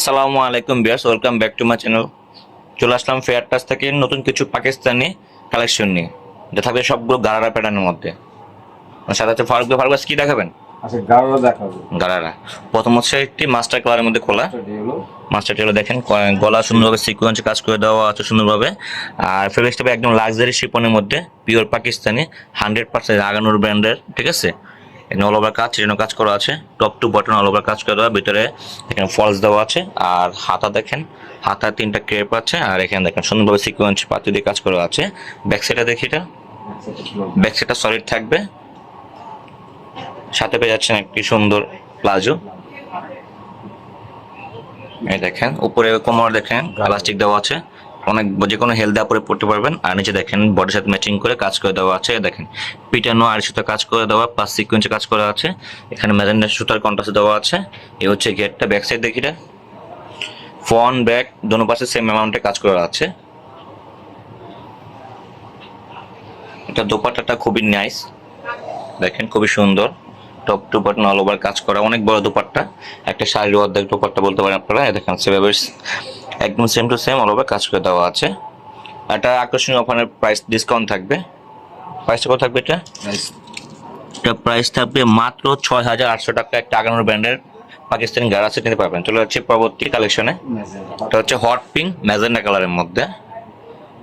আসসালামু আলাইকুম viewers welcome back to my channel. চলে আসলাম ফেয়ার টাচ থেকে নতুন কিছু পাকিস্তানি কালেকশন নিয়ে। যা থাকবে সবগুলো গারারা প্যাটার্নের মধ্যে। সাথে সাথে ফারুক ফারুক কি দেখাবেন? আচ্ছা দেখাবো। গারারা। প্রথম হচ্ছে একটি মাস্টার কালারের মধ্যে খোলা। এটি মাস্টার টেলো দেখেন গলা সুন্দরভাবে সিকোয়েন্স কাজ করে দেওয়া আছে সুন্দরভাবে। আর ফেব্রিক্সটা একদম লাক্সারি শিপনের মধ্যে পিওর পাকিস্তানি হান্ড্রেড পার্সেন্ট আগানোর ব্র্যান্ডের ঠিক আছে? এখানে অল ওভার কাজ সেজন্য কাজ করা আছে। Top to bottom all over কাজ করে দেওয়া ভিতরে এখানে ফলস দেওয়া আছে আর হাতা দেখেন হাতা তিনটা ক্রেপ আছে আর এখানে দেখেন সুন্দরভাবে সিকোয়েন্স পাতি দিয়ে কাজ করা আছে। ব্যাক সাইডটা দেখি এটা। ব্যাক সাইডটা সলিড থাকবে। সাথে পেয়ে যাচ্ছেন একটি সুন্দর প্লাজো এই দেখেন উপরে কোমর দেখেন প্লাস্টিক দেওয়া আছে। অনেক যে কোনো হেলদি আপরে পড়তে পারবেন। আর নিচে দেখেন বডির সাথে ম্যাচিং করে কাজ করে দেওয়া আছে। দেখেন, পিটানো আর সুতো কাজ করে দেওয়া প্লাস সিকুয়েন্সে কাজ করা আছে। এখানে ম্যাজেন্ডা সুতার কন্ট্রাস্ট দেওয়া আছে। এ হচ্ছে গেটটা ব্যাক সাইড দেখি এটা। ফ্রন্ট ব্যাক দোনো পাশে সেম অ্যামাউন্টে কাজ করা আছে। এটা দোপাট্টাটা খুবই নাইস দেখেন, খুবই সুন্দর। Top to bottom all over কাজ করা। অনেক বড় দুপাট্টা। একটা শাড়ির অর্ধেক দুপাট্টা বলতে পারেন আপনারা। দেখেন, সেভাবে একদম same to same all over কাজ করে দেওয়া আছে। এটা আকর্ষণীয় অফারের প্রাইস ডিসকাউন্ট থাকবে। প্রাইসটা কত থাকবে এটা? এটা প্রাইস থাকবে মাত্র ছয় হাজার আটশো টাকা একটা আগানোর ব্র্যান্ডের পাকিস্তানি গারাসে নিতে পারবেন। চলে যাচ্ছে পরবর্তী কালেকশনে এটা হচ্ছে হট পিঙ্ক ম্যাজেন্ডা কালারের মধ্যে।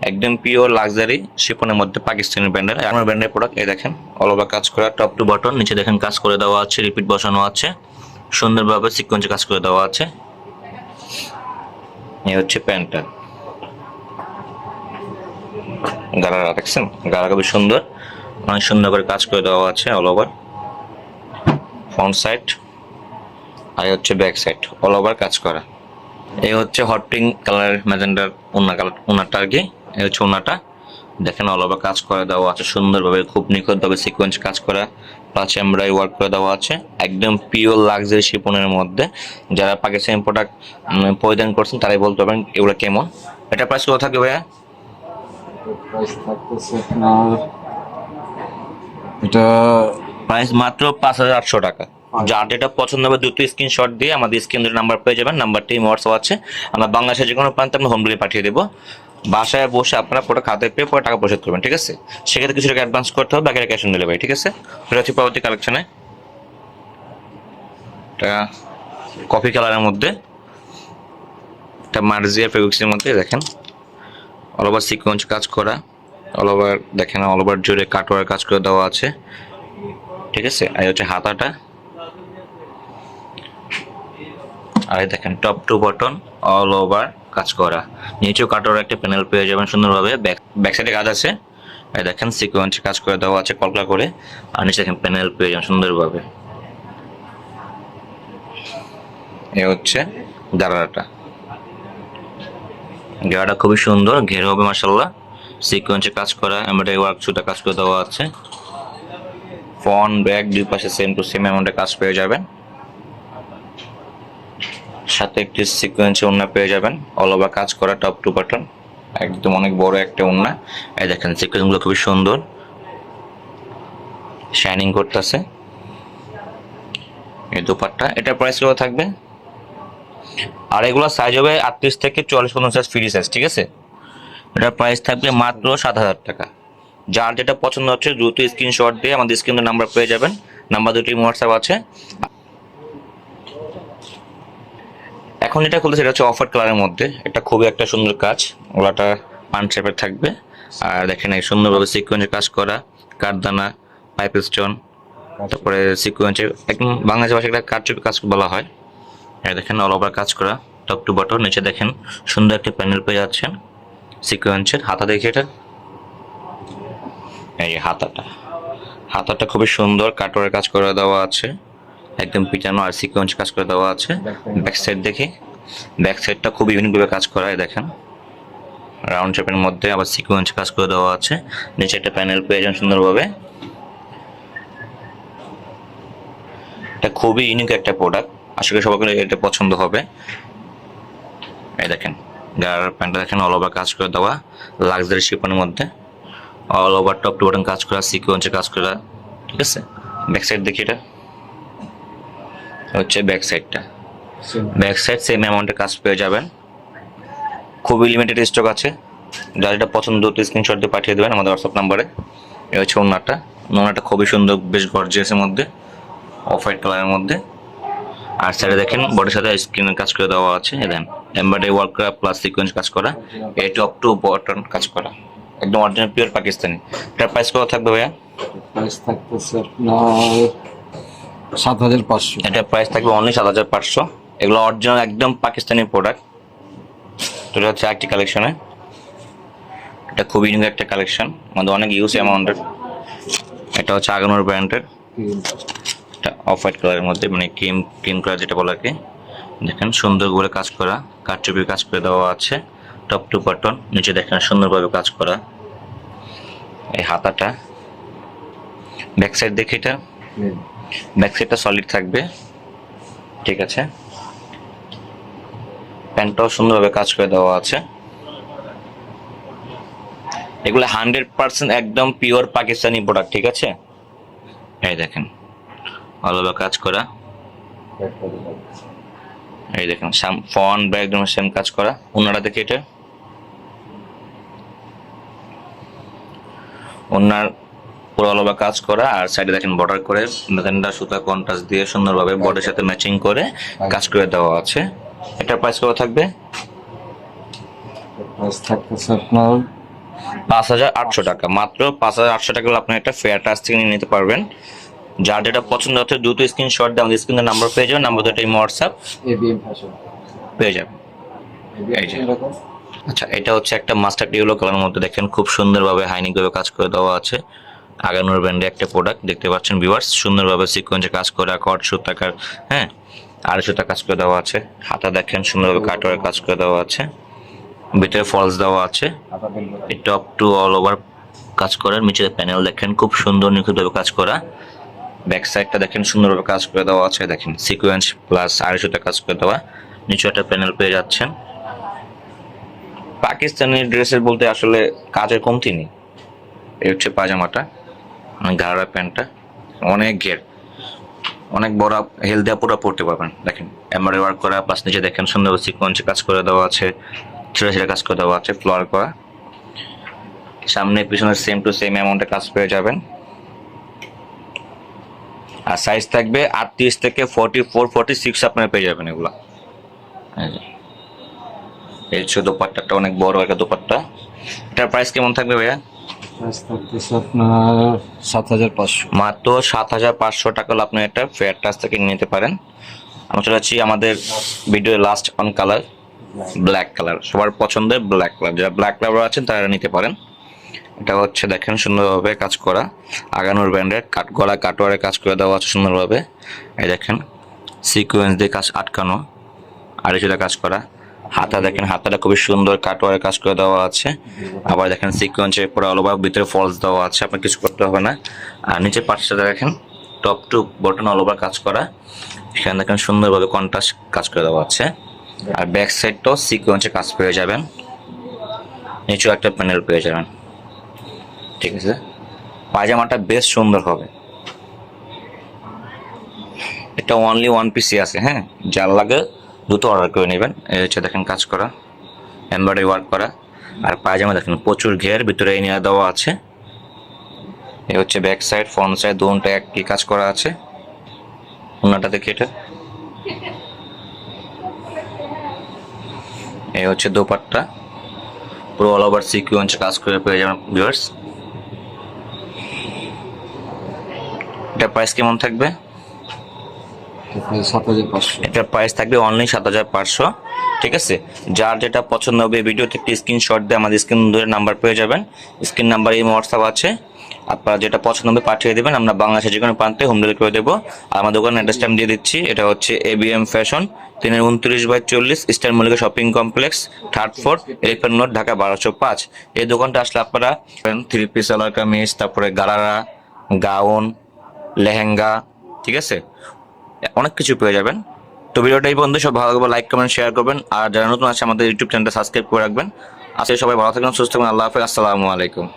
একদম পিওর লাক্সারি শিপনের মধ্যে পাকিস্তানি ব্র্যান্ডের আমার ব্র্যান্ডের প্রোডাক্ট এই দেখেন অল ওভার কাজ করা টপ টু বটন নিচে দেখেন কাজ করে দেওয়া আছে রিপিট বসানো আছে। সুন্দরভাবে সিকোয়েন্সে কাজ করে দেওয়া আছে। এই হচ্ছে প্যান্টটা। গালারা দেখছেন? গালা খুবই সুন্দর। অনেক সুন্দর করে কাজ করে দেওয়া আছে অল ওভার ফ্রন্ট সাইড আর হচ্ছে ব্যাক সাইড অল ওভার কাজ করা। এই হচ্ছে হট পিঙ্ক কালারের ম্যাজেন্ডার ওনা কালার ওনাটা আর কি এই হচ্ছে ওনাটা। দেখেন অল ওভার কাজ করে দেওয়া আছে সুন্দরভাবে, খুব নিখুঁতভাবে সিকোয়েন্স কাজ করা। প্লাস এমব্রয়ডারি ওয়ার্ক করে দেওয়া আছে। একদম পিওর লাক্সারি শিপনের মধ্যে। যারা পাকিস্তানি প্রোডাক্ট পরিধান করছেন তারাই বলতে পারবেন এগুলো কেমন। এটা প্রাইস কত থাকবে ভাইয়া? এটা প্রাইস মাত্র পাঁচ হাজার আটশো টাকা। যার যেটা পছন্দ হবে দ্রুত স্ক্রিনশট দিয়ে আমাদের স্ক্রিন নাম্বার পেয়ে যাবেন। নাম্বারটি হোয়াটসঅ্যাপ আছে। আমরা বাংলাদেশের যে কোনো প্রান্তে আমরা হোম ডেলিভারি পাঠিয়ে দেবো। বাসায় বসে আপনারা পুরো খাতে পেয়ে পরে টাকা পরিশোধ করবেন, ঠিক আছে? সেক্ষেত্রে কিছু টাকা অ্যাডভান্স করতে হবে বাকিটা ক্যাশ অন ডেলিভারি ঠিক আছে? এটা হচ্ছে পরবর্তী কালেকশনে এটা কফি কালারের মধ্যে এটা মার্জিয়া ফেব্রিক্সের মধ্যে, দেখেন। অল ওভার সিকোয়েন্স কাজ করা অল ওভার দেখেন অল ওভার জুড়ে কাটওয়ার কাজ করে দেওয়া আছে, ঠিক আছে? আর হচ্ছে হাতাটা। আর দেখেন top to bottom all over কাজ করা। নিচেও কাটোর একটা প্যানেল পেয়ে যাবেন সুন্দরভাবে। ব্যাক ব্যাক সাইডে কাজ আছে। দেখেন সিকোয়েন্স কাজ করে দেওয়া আছে কলকা করে। আর নিচে দেখেন প্যানেল পেয়ে যাবেন সুন্দরভাবে। এ হচ্ছে গারাটা গেরাটা খুবই সুন্দর, ঘের হবে মাসাল্লাহ সিকোয়েন্সে কাজ করা এমব্রয়ডারি ওয়ার্ক সুতা কাজ করে দেওয়া আছে। ফ্রন্ট ব্যাগ দুই পাশে সেম টু সেম অ্যামাউন্টে কাজ পেয়ে যাবেন। সাথে একটি সিকোয়েন্সে ওন্না পেয়ে যাবেন। অল ওভার কাজ করা টপ টু বাটন একদম অনেক বড় একটা ওন্না এই দেখেন সিকোয়েন্সগুলো খুবই সুন্দর। শাইনিং করতেছে। এই দুপাট্টা, এটা প্রাইস কত থাকবে? আর এগুলো সাইজ হবে আটত্রিশ থেকে চল্লিশ পঞ্চাশ ফ্রি সাইজ ঠিক আছে? এটার প্রাইস থাকবে মাত্র সাত হাজার টাকা। যার যেটা পছন্দ হচ্ছে, দ্রুত স্ক্রিনশট দিয়ে আমাদের স্ক্রিনের নাম্বার পেয়ে যাবেন। নাম্বার দুটি হোয়াটসঅ্যাপ আছে। এখন যেটা খুলছে সেটা হচ্ছে অফার কালারের মধ্যে। এটা খুবই একটা সুন্দর কাজ। ওলাটা পান শেপের থাকবে। আর দেখেন এই সুন্দরভাবে সিকোয়েন্সে কাজ করা। কাঠদানা পাইপ স্টোন তারপরে সিকোয়েন্সে একদম বাংলাদেশ ভাষায় একটা কারচুপি কাজ বলা হয়। এই দেখেন অল ওভার কাজ করা। টপ টু বটন নিচে দেখেন সুন্দর একটা প্যানেল পেয়ে যাচ্ছেন সিকোয়েন্সের হাতা দেখি এটা। এই হাতাটা। হাতাটা খুবই সুন্দর। কাটরের কাজ করে দেওয়া আছে। একদম পিটানো আর সিকোয়েন্স কাজ করে দেওয়া আছে। ব্যাক সাইড দেখি। ব্যাক সাইডটা খুব ইউনিকভাবে কাজ করা হয় দেখেন রাউন্ড শেপের মধ্যে আবার সিকোয়েন্স কাজ করে দেওয়া আছে। নিচে একটা প্যানেল পেয়ে যান সুন্দরভাবে। এটা খুবই ইউনিক একটা প্রোডাক্ট আশা করি সবাইকে এটা পছন্দ হবে। এই দেখেন, গার প্যান্টটা দেখেন অল ওভার কাজ করে দেওয়া। লাক্সারি শিপনের মধ্যে। All over top to bottom কাজ করা সিকোয়েন্সে কাজ করা। ঠিক আছে? ব্যাক সাইড দেখি এটা। হচ্ছে ব্যাক সাইডটা ব্যাক সাইড সেম অ্যামাউন্টের কাজ পেয়ে যাবেন। খুবই লিমিটেড স্টক আছে। যার যেটা পছন্দ হতো স্ক্রিনশট দিয়ে পাঠিয়ে দেবেন আমাদের হোয়াটসঅ্যাপ নাম্বারে এ। হচ্ছে ওনারটা ওনারটা খুবই সুন্দর বেশ গর্জিয়াসের মধ্যে অফ হোয়াইট কালারের মধ্যে। আর সাইডে দেখেন বডির সাথে স্ক্রিনের কাজ করে দেওয়া আছে। দেন এমব্রয়ডারি ওয়ার্ক করা প্লাস সিকোয়েন্স কাজ করা। এ টপ টু বটন কাজ করা। একদম অরিজিনাল পিওর পাকিস্তানি। এটার প্রাইস কত থাকবে ভাইয়া? প্রাইস থাকতেছে আপনার সাত হাজার পাঁচশো। এটার প্রাইস থাকবে অনলি সাত হাজার পাঁচশো। এগুলো অরিজিনাল একদম পাকিস্তানি প্রোডাক্ট তো এটা হচ্ছে একটি কালেকশনে এটা খুব ইউনিক একটা কালেকশন আমাদের অনেক ইউজ অ্যামাউন্টের এটা হচ্ছে আগানোর ব্র্যান্ডের এটা অফ হোয়াইট কালারের মধ্যে মানে ক্রিম ক্রিম কালার যেটা বলা কি। দেখেন সুন্দর করে কাজ করা। কাঠচুপি কাজ করে দেওয়া আছে। টপ টু বাটন নিচে দেখেন সুন্দরভাবে কাজ করা। এই হাতাটা। ব্যাক সাইড দেখে এটা। ব্যাক সাইডটা সলিড থাকবে। ঠিক আছে। প্যান্টটাও সুন্দরভাবে কাজ করে দেওয়া আছে। এগুলো হান্ড্রেড পার্সেন্ট একদম পিওর পাকিস্তানি প্রোডাক্ট ঠিক আছে? এই দেখেন। ভালোভাবে কাজ করা। এই দেখেন ফন ব্যাগ একদম সেম কাজ করা। ওনারা দেখে এটা। ওনার পুরো কাজ করা আর সাইডে দেখেন বর্ডার করে মেকানটা সুতা কন্ট্রাস্ট দিয়ে সুন্দরভাবে বডির সাথে ম্যাচিং করে কাজ করে দেওয়া আছে। এটার প্রাইস কত থাকবে? প্রাইস থাকতেছে আপনার পাঁচ হাজার আটশো টাকা। মাত্র পাঁচ হাজার আটশো টাকা আপনি একটা ফেয়ার টাচ থেকে নিয়ে নিতে পারবেন। যার যেটা পছন্দ হচ্ছে দ্রুত স্ক্রিনশট দিয়ে আমাদের স্ক্রিনের নাম্বার পেয়ে যাবেন। নাম্বার দুটো হোয়াটসঅ্যাপ পেয়ে যাবেন। আচ্ছা এটা হচ্ছে একটা মাস্টার ইয়েলো কালারের মধ্যে দেখেন খুব সুন্দরভাবে হাইনিক ভাবে কাজ করে দেওয়া আছে। আগানোর ব্র্যান্ডে একটা প্রোডাক্ট দেখতে পাচ্ছেন ভিউয়ার্স সুন্দরভাবে সিকোয়েন্সে কাজ করা কট সুতাকার হ্যাঁ সুতা কাজ করে দেওয়া আছে। হাতা দেখেন, সুন্দরভাবে কাটোয়ারে কাজ করে দেওয়া আছে। ভিতরে ফলস দেওয়া আছে। টপ টু অল ওভার কাজ করার। নিচে প্যানেল দেখেন, খুব সুন্দর নিখুঁতভাবে কাজ করা। ব্যাক সাইডটা দেখেন, সুন্দরভাবে কাজ করে দেওয়া আছে। দেখেন সিকোয়েন্স প্লাস আড়াইশোতে কাজ করে দেওয়া। নিচে একটা প্যানেল পেয়ে যাচ্ছেন। পাকিস্তানি ড্রেসের বলতে আসলে কাজের কমতি নেই। এই হচ্ছে পাজামাটা। মানে গাড়া প্যান্টটা, অনেক ঘের। অনেক বড় হেলদি পুরো পড়তে পারবেন। দেখেন এমব্রয়ডারি ওয়ার্ক করা প্লাস নিচে দেখেন সুন্দর সিকোয়েন্সে কাজ করে দেওয়া আছে ছেড়ে ছেড়ে কাজ করে দেওয়া আছে ফ্লোয়ার করা। সামনে পিছনে সেম টু সেম অ্যামাউন্টে কাজ পেয়ে যাবেন। আর সাইজ থাকবে আটত্রিশ থেকে ফোর্টি ফোর ফোর্টি সিক্স আপনারা পেয়ে যাবেন এগুলো। এই হচ্ছে দোপাট্টাটা, অনেক বড় একটা দোপাট্টা। এটার প্রাইস কেমন থাকবে ভাইয়া? সাত হাজার পাঁচশো। মাত্র সাত হাজার পাঁচশো টাকা আপনি এটা ফেয়ার টাচ থেকে নিতে পারেন। আমরা চলে যাচ্ছি আমাদের video last on colour black colour সবার পছন্দের ব্ল্যাক কালার যারা ব্ল্যাক কালার আছেন, তারা নিতে পারেন। এটা হচ্ছে দেখেন সুন্দরভাবে কাজ করা। আগানোর ব্র্যান্ডের কাট গলা কাটোয়ারে কাজ করে দেওয়া আছে সুন্দরভাবে। এই দেখেন সিকোয়েন্স দিয়ে কাজ আটকানো। আর কিছুটা কাজ করা। হাতা দেখেন, হাতাটা খুবই সুন্দর কাটোয়ারে কাজ করে দেওয়া আছে। আবার দেখেন সিকোয়েন্সে পুরো অল ওভার ভিতরে ফলস দেওয়া আছে, আপনার কিছু করতে হবে না। আর নিচে পার্টসটা দেখেন, top to bottom all over কাজ করা। এখানে দেখেন সুন্দরভাবে কন্ট্রাস্ট কাজ করে দেওয়া আছে। আর ব্যাক সাইডটাও সিকোয়েন্সে কাজ পেয়ে যাবেন। নিচেও একটা প্যানেল পেয়ে যাবেন। ঠিক আছে? পায়জামাটা বেশ সুন্দর হবে। এটা অনলি ওয়ান পিসি আছে হ্যাঁ? যার লাগে দ্রুত অর্ডার করে নেবেন। এই হচ্ছে দেখেন কাজ করা এমব্রয়ডারি ওয়ার্ক করা, আর পায়জামা দেখেন প্রচুর ঘের, ভিতরে এই নিয়ে দেওয়া আছে। এ হচ্ছে ব্যাক সাইড ফ্রন্ট সাইড দুটা একই কাজ করা আছে। ওনাটা দেখি এটা। এই হচ্ছে দোপাট্টা। পুরো অল ওভার সিকুয়েন্স কাজ করে পেয়ে যাবেন ভিউয়ার্স এটা প্রাইস কেমন থাকবে? এটার প্রাইস থাকবে অনলি সাত হাজার পাঁচশো, ঠিক আছে? যার যেটা পছন্দ হবে ভিডিও থেকে স্ক্রিনশট দিয়ে আমাদের স্ক্রিন ধরে নাম্বার পেয়ে যাবেন। স্ক্রিন নাম্বার এই হোয়াটসঅ্যাপ আছে। আপনারা যেটা পছন্দ হবে পাঠিয়ে দেবেন। আমরা বাংলাদেশের যে কোনো প্রান্তে হোম ডেলিভারি করে দেবো। আর আমার দোকানের অ্যাড্রেসটা আমি দিয়ে দিচ্ছি। এটা হচ্ছে এবিএম ফ্যাশন তিনের উনত্রিশ বাই চল্লিশ Eastern Mallika shopping complex third floor elephant road Dhaka বারোশো পাঁচ। এই দোকানটা আসলে আপনারা থ্রি পিস আলার কামিজ, তারপরে গারারা, গাউন, লেহেঙ্গা, ঠিক আছে? অনেক কিছু পেয়ে যাবেন। তো ভিডিওটা এই বন্ধু, সব ভালো লাগবে লাইক কমেন্ট শেয়ার করবেন। আর যারা নতুন আছে, আমাদের ইউটিউব চ্যানেলটা সাবস্ক্রাইব করে রাখবেন। আজকে সবাই ভালো থাকবেন, সুস্থ থাকবেন, আল্লাহ হাফেজ, আসসালামু আলাইকুম।